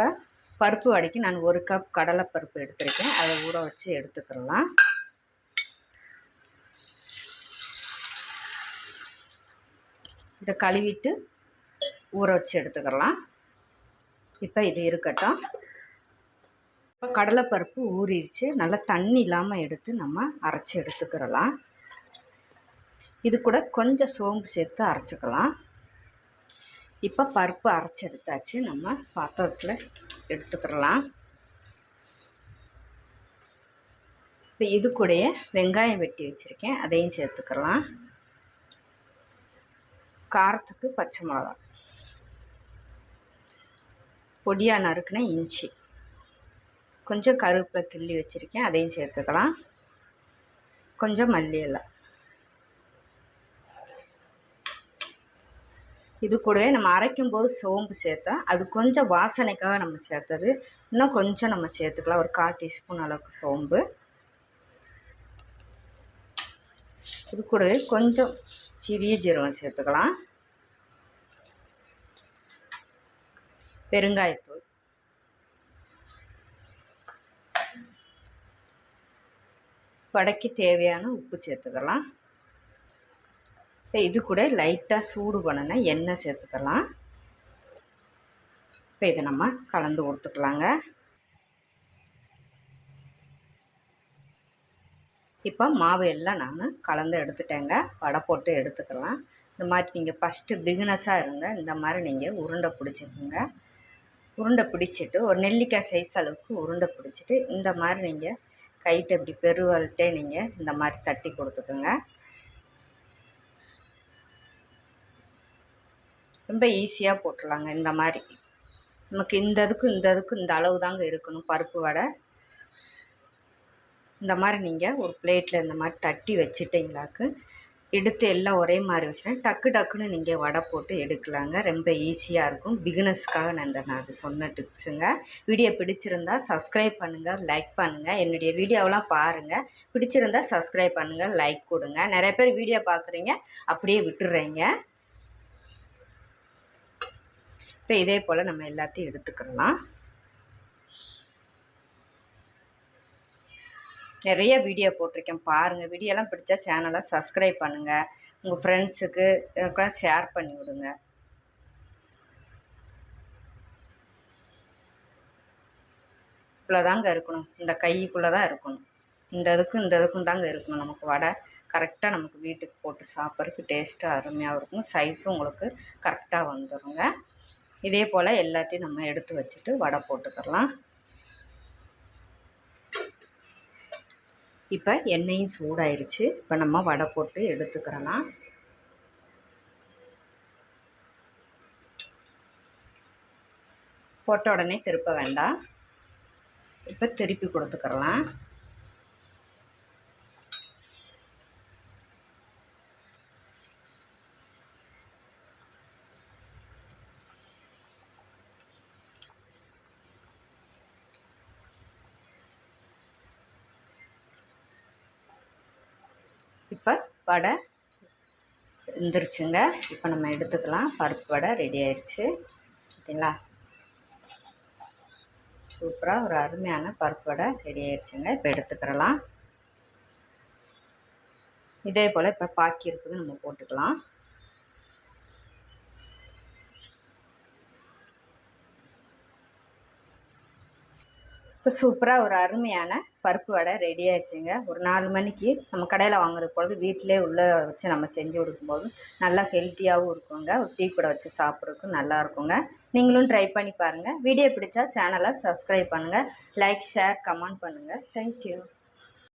இப்போ பருப்பு வடைக்கு நான் ஒரு கப் கடலைப்பருப்பு எடுத்திருக்கேன். அதை ஊற வச்சு எடுத்துக்கலாம். இதை கழுவிட்டு ஊற வச்சு எடுத்துக்கலாம். இப்போ இது இருக்கட்டும். இப்போ கடலைப்பருப்பு ஊறிடுச்சு. நல்லா தண்ணி இல்லாமல் எடுத்து நம்ம அரைச்சி எடுத்துக்கிறலாம். இது கூட கொஞ்சம் சோம்பு சேர்த்து அரைச்சிக்கலாம். இப்போ பருப்பு அரைச்சி எடுத்தாச்சு. நம்ம பாத்திரத்தில் எடுத்துக்கிறலாம் இப்போ இது கூடயே வெங்காயம் வெட்டி வச்சுருக்கேன். அதையும் சேர்த்துக்கலாம் காரத்துக்கு பச்சை மிளகா. பொடியாக நறுக்குன இஞ்சி. கொஞ்சம் கருவேப்பிலை கிள்ளி வச்சுருக்கேன். அதையும் சேர்த்துக்கலாம். கொஞ்சம் மல்லி இது கூடவே நம்ம அரைக்கும் போது சோம்பு சேர்த்தா அது கொஞ்சம் வாசனைக்காக நம்ம சேர்த்தது. இன்னும் கொஞ்சம் நம்ம சேர்த்துக்கலாம். ஒரு கால் டீஸ்பூன் அளவுக்கு சோம்பு. இது கூடவே கொஞ்சம் சிறிய ஜீரகம் சேர்த்துக்கலாம். பெருங்காயத்தூள். வடைக்கு தேவையான உப்பு சேர்த்துக்கலாம். இப்போ இது கூட லைட்டாக சூடு பண்ணினா எண்ணெய் சேர்த்துக்கலாம். இப்போ இதை நம்ம கலந்து கொடுத்துக்கலாங்க இப்போ மாவு எல்லாம் நான் கலந்து எடுத்துட்டேங்க. வடை போட்டு எடுத்துக்கலாம். இந்த மாதிரி நீங்கள் ஃபஸ்ட்டு பிகினஸாக இருங்க. இந்த மாதிரி நீங்கள் உருண்டை பிடிச்சிக்கோங்க. உருண்டை பிடிச்சிட்டு ஒரு நெல்லிக்காய் சைஸ் அளவுக்கு உருண்டை பிடிச்சிட்டு இந்த மாதிரி நீங்கள் கைட்டு இப்படி பெருவல்ட்டே நீங்கள் இந்த மாதிரி தட்டி கொடுத்துக்குங்க. ரொம்ப ஈஸியாக போட்டுடலாங்க இந்த மாதிரி. நமக்கு இந்த இதுக்கு இந்த இதுக்கு இந்த அளவு தாங்க இருக்கணும் பருப்பு வடை. இந்த மாதிரி நீங்கள் ஒரு பிளேட்டில் இந்த மாதிரி தட்டி வச்சுட்டிங்களாக்கு எடுத்து எல்லாம் ஒரே மாதிரி வச்சுனா டக்கு டக்குன்னு நீங்கள் வடை போட்டு எடுக்கலாங்க. ரொம்ப ஈஸியாக இருக்கும். பிகினஸ்க்காக நான் இந்த நான் அது சொன்ன டிப்ஸுங்க வீடியோ பிடிச்சிருந்தா சப்ஸ்கிரைப் பண்ணுங்கள் லைக் பண்ணுங்கள் என்னுடைய வீடியோவெலாம் பாருங்கள் பிடிச்சிருந்தா சப்ஸ்கிரைப் பண்ணுங்கள் லைக் கொடுங்க. நிறைய பேர் வீடியோ பார்க்குறீங்க அப்படியே விட்டுடுறீங்க இப்போ இதே போல் நம்ம எல்லாத்தையும் எடுத்துக்கலாம். நிறைய வீடியோ போட்டிருக்கேன். பாருங்கள் வீடியோலாம் பிடிச்சா சேனலை சப்ஸ்கிரைப் பண்ணுங்கள் உங்கள் ஃப்ரெண்ட்ஸுக்கு ஷேர் பண்ணி விடுங்க. இவ்வளோதாங்க இருக்கணும். இந்த கைக்குள்ளே தான் இருக்கணும். இந்த இதுக்கும் இந்த இதுக்கும் தாங்க இருக்கணும். நமக்கு வடை கரெக்டாக நமக்கு வீட்டுக்கு போட்டு சாப்பிட்றதுக்கு டேஸ்ட்டாக அருமையாக இருக்கும். சைஸும் உங்களுக்கு கரெக்டாக வந்துடுங்க இதே போல் எல்லாத்தையும் நம்ம எடுத்து வச்சுட்டு வடை போட்டுக்கலாம் இப்போ எண்ணெயும் சூடாயிருச்சு. இப்போ நம்ம வடை போட்டு எடுத்துக்கிறலாம். போட்ட உடனே திருப்ப வேண்டாம். இப்போ திருப்பி கொடுத்துக்கிறலாம் இப்போ வடை வெந்துருச்சுங்க இப்போ நம்ம எடுத்துக்கலாம். பருப்பு வடை ரெடி ஆயிடுச்சு ஓகேங்களா சூப்பராக ஒரு அருமையான பருப்பு வடை ரெடி ஆயிடுச்சுங்க இப்போ எடுத்துக்கிறலாம். இதே போல் இப்போ பாக்கி இருக்குது. நம்ம போட்டுக்கலாம். இப்போ சூப்பராக ஒரு அருமையான பருப்பு வடை ரெடி ஆயிடுச்சுங்க. ஒரு நாலு மணிக்கு நம்ம கடையில் வாங்குற பொழுது வீட்டிலே உள்ளே வச்சு நம்ம செஞ்சு கொடுக்கும்போது நல்லா ஹெல்த்தியாகவும் இருக்குங்க. ஒரு டீ கூட வச்சு சாப்பிட்றதுக்கு நல்லா இருக்குங்க. நீங்களும் ட்ரை பண்ணி பாருங்கள் வீடியோ பிடிச்சா சேனலை சப்ஸ்கிரைப் பண்ணுங்கள் லைக் ஷேர் கமெண்ட் பண்ணுங்கள் தேங்க்யூ